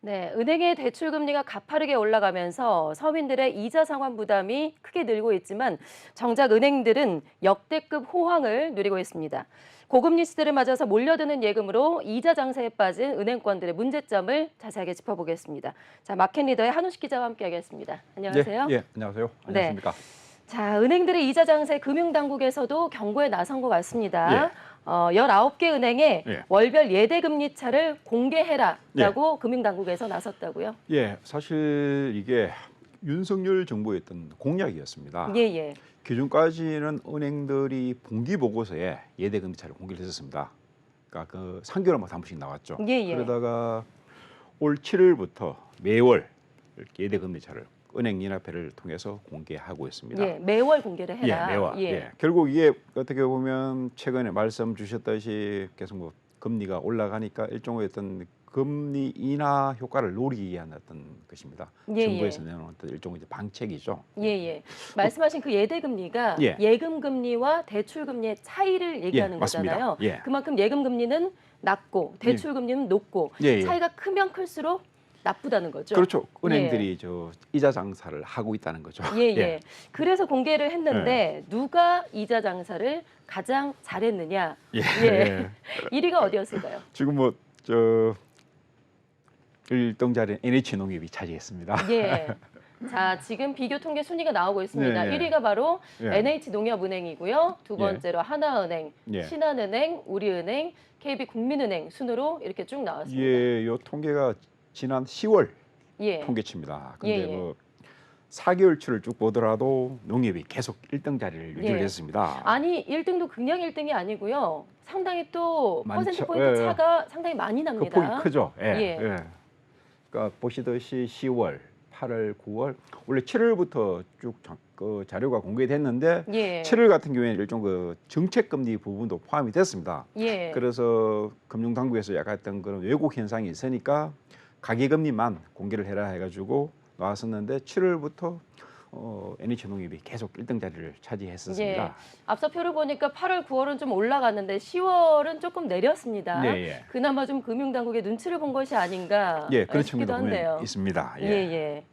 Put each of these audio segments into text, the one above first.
네, 은행의 대출 금리가 가파르게 올라가면서 서민들의 이자 상환 부담이 크게 늘고 있지만 정작 은행들은 역대급 호황을 누리고 있습니다. 고금리 시대를 맞아서 몰려드는 예금으로 이자 장세에 빠진 은행권들의 문제점을 자세하게 짚어보겠습니다. 자, 마켓 리더의 한우식 기자와 함께하겠습니다. 안녕하세요. 예, 예, 안녕하세요. 네. 안녕하십니까? 자, 은행들의 이자 장세 금융당국에서도 경고에 나선 것 같습니다. 어, 19개 은행에 예. 월별 예대 금리 차를 공개해라라고 금융당국에서 나섰다고요. 예, 사실 이게 윤석열 정부의 어떤 공약이었습니다. 예, 예. 기존까지는 은행들이 분기 보고서에 예대 금리 차를 공개를 했었습니다. 그러니까 그 3개월마다 한 번씩 나왔죠. 예, 예. 그러다가 올 7월부터 매월 이렇게 예대 금리 차를 은행 연합회를 통해서 공개하고 있습니다. 예, 매월 공개를 예, 해라. 매월. 예. 결국 이게 어떻게 보면 최근에 말씀 주셨듯이 계속 뭐 금리가 올라가니까 일종의 어떤 금리 인하 효과를 노리기 위한 어떤 것입니다. 예, 정부에서 내놓은 어떤 일종의 방책이죠. 예, 예. 말씀하신 그 예대 금리가 예. 예금 금리와 대출 금리의 차이를 얘기하는 예. 거잖아요. 예. 그만큼 예금 금리는 낮고 대출 금리는 높고 예, 예. 차이가 크면 클수록 나쁘다는 거죠. 그렇죠. 은행들이 저 이자 장사를 하고 있다는 거죠. 예, 예. 그래서 공개를 했는데 누가 이자 장사를 가장 잘했느냐? 예. 예. 1위가 어디였을까요? 지금 뭐저 1등 자리는 NH농협이 차지했습니다. 예. 자, 지금 비교 통계 순위가 나오고 있습니다. 네, 네. 1위가 바로 예. NH농협은행이고요. 두 예. 번째로 하나은행, 예. 신한은행, 우리은행, KB국민은행 순으로 이렇게 쭉 나왔습니다. 예, 요 통계가 지난 10월 예. 통계치입니다. 예, 근데 예. 뭐 4개월치를 쭉 보더라도 농협이 계속 1등 자리를 유지를 예. 했습니다. 아니, 1등도 그냥 1등이 아니고요. 상당히 또 많죠. 퍼센트 포인트 예, 예. 차가 상당히 많이 그 납니다. 폭이 크죠. 예. 예. 예. 그러니까 보시듯이 10월, 8월, 9월 원래 7월부터 쭉 그 자료가 공개됐는데 예. 7월 같은 경우에는 일종 그 정책 금리 부분도 포함이 됐습니다. 예. 그래서 금융 당국에서 약간 어떤 그런 왜곡 현상이 있으니까 가계 금리만 공개를 해라 해가지고 나왔었는데 7월부터 어, NH농협이 계속 1등 자리를 차지했었습니다. 예. 앞서 표를 보니까 8월, 9월은 좀 올라갔는데 10월은 조금 내렸습니다. 네, 예. 그나마 좀 금융당국의 눈치를 본 것이 아닌가 예, 그런 싶기도 측면도 한데요. 있습니다. 예, 예.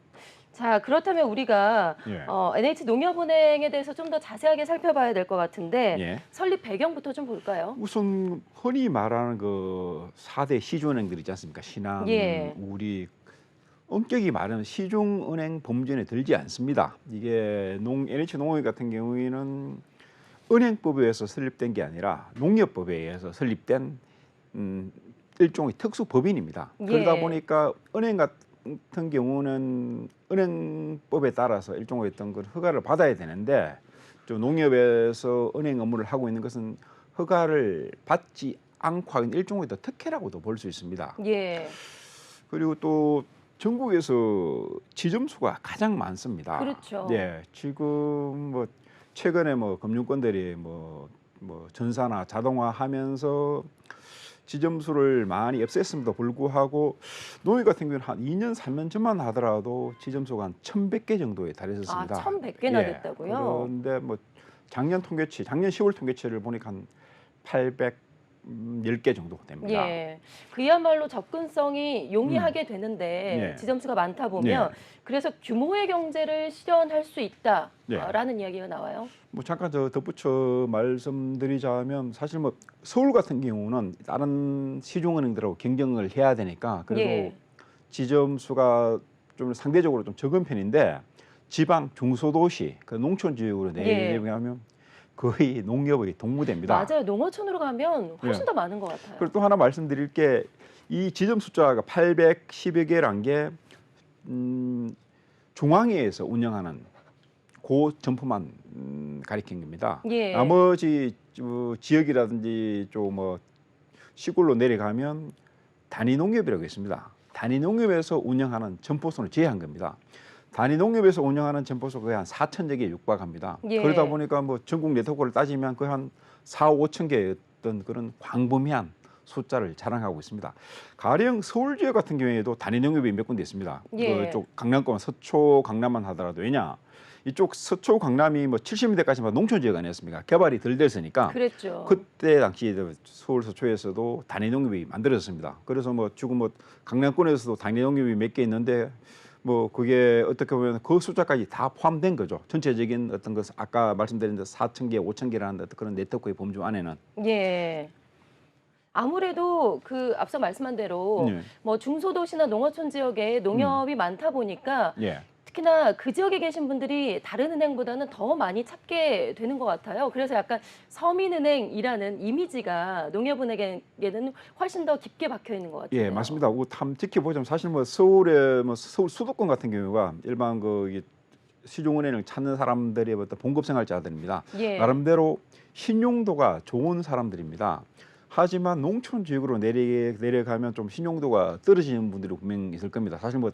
자, 그렇다면 우리가 예. 어, NH농협은행에 대해서 좀 더 자세하게 살펴봐야 될 것 같은데 예. 설립 배경부터 좀 볼까요? 우선 흔히 말하는 그 4대 시중은행들 있지 않습니까? 신한, 예. 우리 엄격히 말하면 시중은행 범죄에 들지 않습니다. 이게 농 NH농협 같은 경우에는 은행법에 의해서 설립된 게 아니라 농협법에 의해서 설립된 음, 일종의 특수 법인입니다. 예. 그러다 보니까 은행 같은 경우는 은행법에 따라서 일종의 어떤 그 허가를 받아야 되는데 저 농협에서 은행 업무를 하고 있는 것은 허가를 받지 않고 하는 일종의 더 특혜라고도 볼 수 있습니다. 예. 그리고 또 전국에서 지점수가 가장 많습니다. 그렇죠. 예, 지금 뭐 최근에 뭐 금융권들이 뭐, 뭐 전사나 자동화하면서 지점수를 많이 없앴음에도 불구하고 농협 같은 경우는 한 2년 3년 전만 하더라도 지점수가 한 1,100개 정도에 달했었습니다. 아, 1,100개나 예, 됐다고요? 그런데 뭐 작년 통계치, 작년 10월 통계치를 보니까 한 810개 정도 됩니다. 예. 그야말로 접근성이 용이하게 되는데 예. 지점수가 많다 보면 그래서 규모의 경제를 실현할 수 예. 있다라는 이야기가 나와요. 뭐 잠깐 저 덧붙여 말씀드리자면 사실 뭐 서울 같은 경우는 다른 시중은행들하고 경쟁을 해야 되니까 그래도 예. 지점수가 좀 상대적으로 좀 적은 편인데 지방 중소도시 그 농촌 지역으로 예. 내려가면 거의 농협의 동무대입니다. 맞아요. 농어촌으로 가면 훨씬 예. 더 많은 것 같아요. 그리고 또 하나 말씀드릴 게 이 지점 숫자가 810여 개란 게 음, 중앙회에서 운영하는 고 점포만 음, 가리킨 겁니다. 예. 나머지 저 지역이라든지 좀 뭐 시골로 내려가면 단위 농협이라고 있습니다. 단위 농협에서 운영하는 점포수는 제한 겁니다. 단위 농협에서 운영하는 점포수가 거의 한 4천 여 개에 육박합니다. 예. 그러다 보니까 뭐 전국 네트워크를 따지면 거의 한 4, 5천 개의 어떤 그런 광범위한 숫자를 자랑하고 있습니다. 가령 서울 지역 같은 경우에도 단위 농협이 몇 군데 있습니다. 예. 그쪽 강남권 서초 강남만 하더라도 왜냐 이쪽 서초 강남이 뭐 70년대까지만 농촌 지역 아니었습니까? 개발이 덜 됐으니까 그랬죠. 그때 당시 서울 서초에서도 단위 농협이 만들어졌습니다. 그래서 뭐 지금 뭐 강남권에서도 단위 농협이 몇 개 있는데 뭐 그게 어떻게 보면 그 숫자까지 다 포함된 거죠. 전체적인 어떤 것 아까 말씀드린 4천 개, 5천 개라는 어떤 그런 네트워크의 범주 안에는 예. 아무래도 그 앞서 말씀한 대로 예. 뭐 중소도시나 농어촌 지역에 농협이 많다 보니까 예. 특히나 그 지역에 계신 분들이 다른 은행보다는 더 많이 찾게 되는 것 같아요. 그래서 약간 서민은행이라는 이미지가 농협은행에는 훨씬 더 깊게 박혀 있는 것 같아요. 예, 맞습니다. 그탐 지켜보자면 사실 뭐 서울의 뭐 서울 수도권 같은 경우가 일반 그 시중은행을 찾는 사람들의 어떤 봉급 생활자들입니다. 예. 나름대로 신용도가 좋은 사람들입니다. 하지만 농촌 지역으로 내려 내려가면 좀 신용도가 떨어지는 분들이 분명 있을 겁니다. 사실 뭐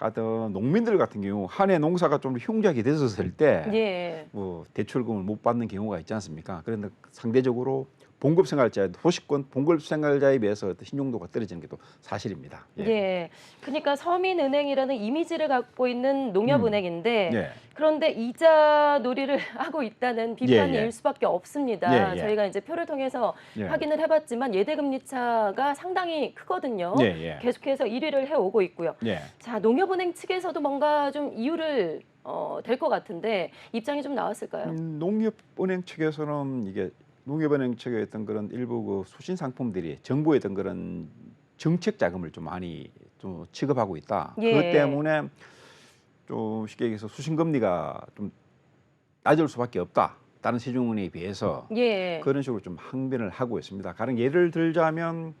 같은 농민들 같은 경우 한 해 농사가 좀 흉작이 됐었을 때 예. 뭐 대출금을 못 받는 경우가 있지 않습니까? 그런데 상대적으로 봉급 생활자 도시권 봉급 생활자에 비해서 어떤 신용도가 떨어지는 게 또 사실입니다. 예. 그러니까 서민은행이라는 이미지를 갖고 있는 농협은행인데 예. 그런데 이자 놀이를 하고 있다는 비판이 예, 예. 일 수밖에 없습니다. 예, 예. 저희가 이제 표를 통해서 예. 확인을 해봤지만 예대금리 차가 상당히 크거든요. 예, 예. 계속해서 1위를 해오고 있고요. 예. 자 농협은행 측에서도 뭔가 좀 이유를 어, 될 것 같은데 입장이 좀 나왔을까요? 음, 농협은행 측에서는 이게 농협은행 측의 어떤 그런 일부 그 수신 상품들이 정부의 어떤 그런 정책 자금을 좀 많이 좀 취급하고 있다. 예. 그것 때문에 좀 쉽게 얘기해서 수신 금리가 좀 낮을 수밖에 없다. 다른 시중은행에 비해서 예. 그런 식으로 좀 항변을 하고 있습니다. 가령 예를 들자면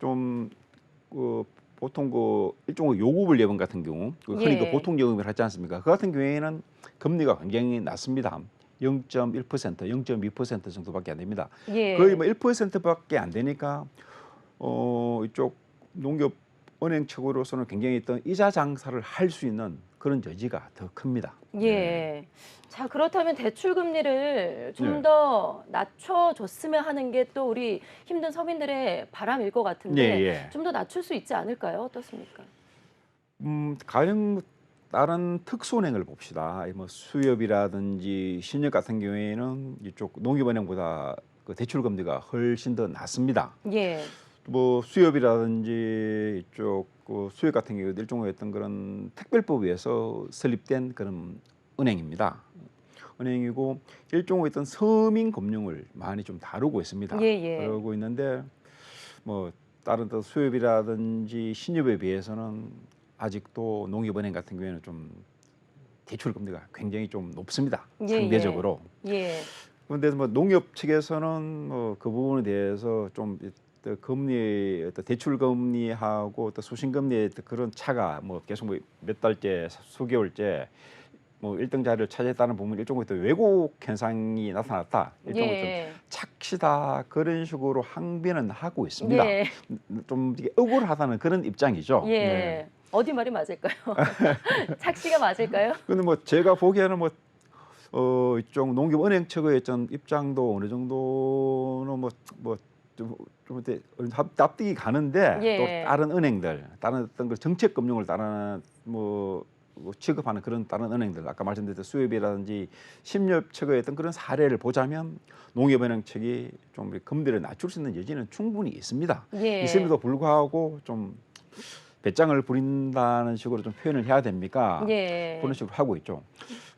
좀그 보통 그 일종의 요구불 예금 같은 경우 그 흔히 예. 그 보통 예금을 하지 않습니까? 그 같은 경우에는 금리가 굉장히 낮습니다. 0.1%, 0.2% 정도밖에 안 됩니다. 예. 거의 뭐 1%밖에 안 되니까 어 이쪽 농협 은행 측으로서는 굉장히 어떤 이자 장사를 할 수 있는 그런 여지가 더 큽니다. 예. 자 그렇다면 대출 금리를 좀 네. 더 낮춰줬으면 하는 게 또 우리 힘든 서민들의 바람일 것 같은데 예, 예. 좀더 낮출 수 있지 않을까요? 어떻습니까? 음, 가령 뭐 다른 특수은행을 봅시다. 이뭐 수협이라든지 신협 같은 경우에는 이쪽 농협은행보다 그 대출 금리가 훨씬 더 낮습니다. 예. 뭐 수협이라든지 이쪽 그 수협 같은 경우 일종의 어떤 그런 특별법에 의해서 설립된 그런 은행입니다. 은행이고 일종의 어떤 서민 금융을 많이 좀 다루고 있습니다. 예, 예. 그러고 있는데 뭐 다른 또 수협이라든지 신협에 비해서는 아직도 농협은행 같은 경우에는 좀 대출 금리가 굉장히 좀 높습니다. 예, 상대적으로. 예. 그런데 뭐 농협 측에서는 뭐 그 부분에 대해서 좀또 금리 어떤 대출 금리하고 또 수신 금리의 또 그런 차가 뭐 계속 뭐 몇 달째 수개월째 뭐 일등 자리를 차지했다는 부분 일종의 또 왜곡 현상이 나타났다. 일종의 좀 예. 착시다 그런 식으로 항변은 하고 있습니다. 예. 좀 이게 억울하다는 그런 입장이죠. 예. 네. 어디 말이 맞을까요? 착시가 맞을까요? 근데 뭐 제가 보기에는 뭐 어, 이쪽 농협은행 측의 어떤 입장도 어느 정도는 뭐 뭐 좀 좀 이렇게 납- 납득이 가는데 예. 또 다른 은행들, 다른 어떤 그 정책 금융을 다른 뭐, 뭐 취급하는 그런 다른 은행들 아까 말씀드렸던 수협이라든지 심협 측의 어떤 그런 사례를 보자면 농협은행 측이 좀 금리를 낮출 수 있는 여지는 충분히 있습니다. 예. 있음에도 불구하고 좀 배짱을 부린다는 식으로 좀 표현을 해야 됩니까? 예. 그런 식으로 하고 있죠.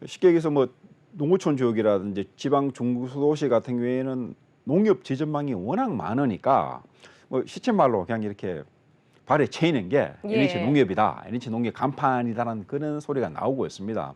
쉽게 얘기해서 뭐 농어촌 지역이라든지 지방 중소도시 같은 경우에는 농협 지점망이 워낙 많으니까 뭐 시쳇말로 그냥 이렇게 발에 채이는 게 예. NH 농협이다, NH 농협 간판이다라는 그런 소리가 나오고 있습니다.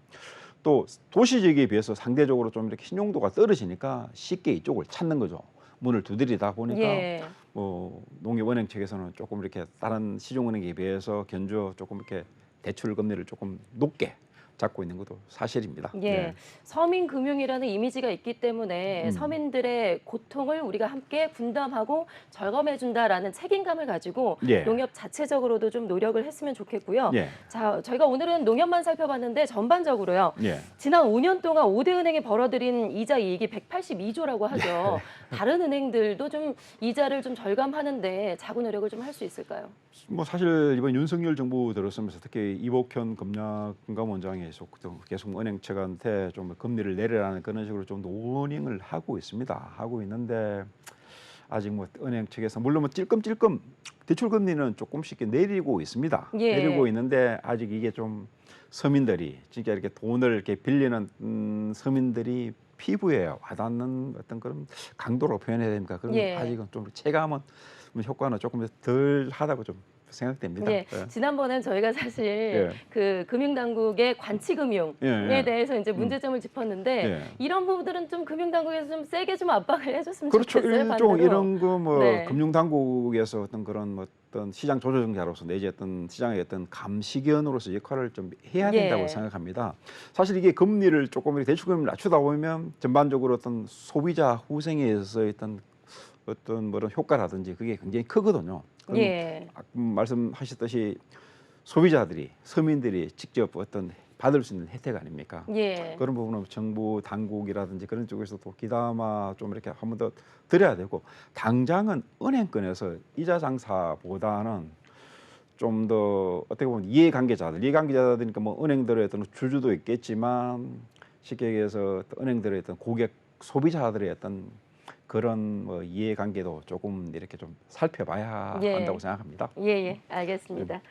또 도시 지역에 비해서 상대적으로 좀 이렇게 신용도가 떨어지니까 쉽게 이쪽을 찾는 거죠. 문을 두드리다 보니까 예. 뭐 농협은행 측에서는 조금 이렇게 다른 시중은행에 비해서 견주 조금 이렇게 대출 금리를 조금 높게 잡고 있는 것도 사실입니다. 예. 네. 서민 금융이라는 이미지가 있기 때문에 음. 서민들의 고통을 우리가 함께 분담하고 절감해 준다라는 책임감을 가지고 예. 농협 자체적으로도 좀 노력을 했으면 좋겠고요. 예. 자, 저희가 오늘은 농협만 살펴봤는데 전반적으로요. 예. 지난 5년 동안 5대 은행이 벌어들인 이자 이익이 182조라고 하죠. 다른 은행들도 좀 이자를 좀 절감하는데 자구 노력을 좀 할 수 있을까요? 뭐 사실 이번 윤석열 정부 들어서면서 특히 이복현 금융감원장의 계속 좀 계속 은행 측한테 좀 금리를 내리라는 그런 식으로 좀 노닝을 하고 있습니다. 하고 있는데 아직 뭐 은행 측에서 물론 뭐 찔끔찔끔 대출 금리는 조금씩 내리고 있습니다. 예. 내리고 있는데 아직 이게 좀 서민들이 진짜 이렇게 돈을 이렇게 빌리는 음, 서민들이 피부에 와닿는 어떤 그런 강도로 표현해야 됩니까? 그런 예. 아직은 좀 체감은 뭐 효과는 조금 덜 하다고 좀 생각됩니다. 예. 지난번엔 저희가 사실 예. 그 금융당국의 관치금융에 예, 예. 대해서 이제 문제점을 짚었는데 예. 이런 부분들은 좀 금융당국에서 좀 세게 좀 압박을 해줬으면 그렇죠. 좋겠어요. 반대로. 이런 거 뭐 네. 금융 당국에서 어떤 그런 뭐 어떤 시장 조조정자로서 내지 어떤 시장의 어떤 감시견으로서 역할을 좀 해야 예. 된다고 생각합니다. 사실 이게 금리를 조금 이렇게 대출 금리를 낮추다 보면 전반적으로 어떤 소비자 후생에 있어서 어떤 어떤 뭐런 효과라든지 그게 굉장히 크거든요. 예. 아, 음, 말씀하셨듯이 소비자들이 서민들이 직접 어떤 받을 수 있는 혜택 아닙니까? 예. 그런 부분은 정부 당국이라든지 그런 쪽에서도 기담아 좀 이렇게 한 번 더 드려야 되고 당장은 은행권에서 이자 장사보다는 좀 더 어떻게 보면 이해관계자들 이해관계자들이니까 뭐 은행들의 어떤 주주도 있겠지만 쉽게 얘기해서 또 은행들의 어떤 고객 소비자들의 어떤 그런 뭐 이해관계도 조금 이렇게 좀 살펴봐야 예. 한다고 생각합니다. 예, 예, 알겠습니다.